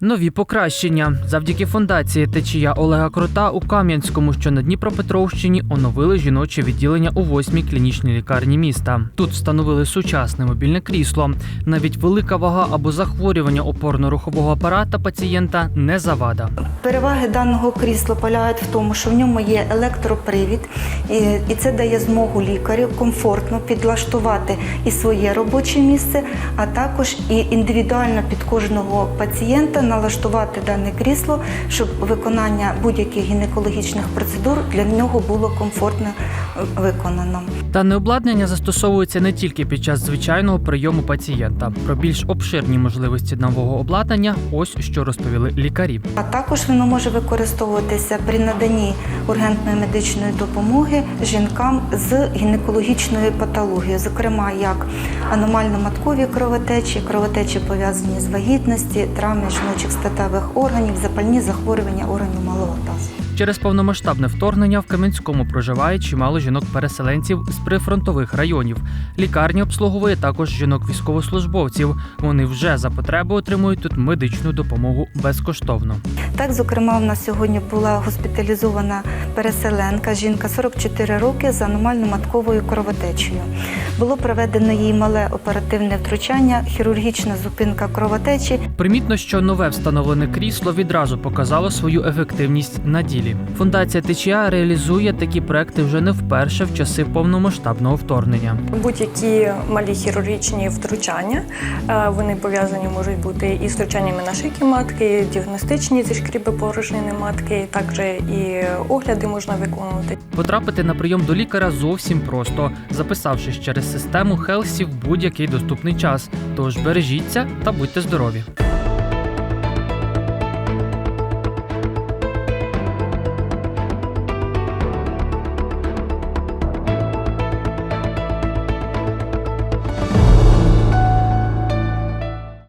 нові покращення. Завдяки фундації течія Олега Крота у Кам'янському, що на Дніпропетровщині, оновили жіноче відділення у восьмій клінічній лікарні міста. Тут встановили сучасне мобільне крісло. Навіть велика вага або захворювання опорно-рухового апарата пацієнта не завада. Переваги даного крісла полягають в тому, що в ньому є електропривід, і, це дає змогу лікарю комфортно підлаштувати і своє робоче місце, а також і індивідуально під кожного пацієнта налаштувати дане крісло, щоб виконання будь-яких гінекологічних процедур для нього було комфортно е, виконано. Дане обладнання застосовується не тільки під час звичайного прийому пацієнта. Про більш обширні можливості нового обладнання ось що розповіли лікарі. А також воно може використовуватися при наданні ургентної медичної допомоги жінкам з гінекологічною патологією, зокрема як аномально-маткові кровотечі, кровотечі пов'язані з вагітності, травми жіночих статевих органів, запальні захворювання органів малого тазу. Через повномасштабне вторгнення в Кам'янському проживає чимало жінок-переселенців з прифронтових районів. Лікарня обслуговує також жінок-військовослужбовців. Вони вже за потреби отримують тут медичну допомогу безкоштовно. Так, зокрема, в нас сьогодні була госпіталізована переселенка, жінка 44 роки з аномально-матковою кровотечею. Було проведено їй мале оперативне втручання, хірургічна зупинка кровотечі. Примітно, що нове встановлене крісло відразу показало свою ефективність на ділі. Фундація ТЧА реалізує такі проекти вже не вперше в часи повномасштабного вторгнення. Будь-які малі хірургічні втручання е, вони пов'язані можуть бути і з втручаннями на шийки матки, діагностичні зі шкріби порожнини матки, також і огляди можна виконувати. Потрапити на прийом до лікаря зовсім просто, записавшись через систему Хелсі в будь-який доступний час. Тож бережіться та будьте здорові.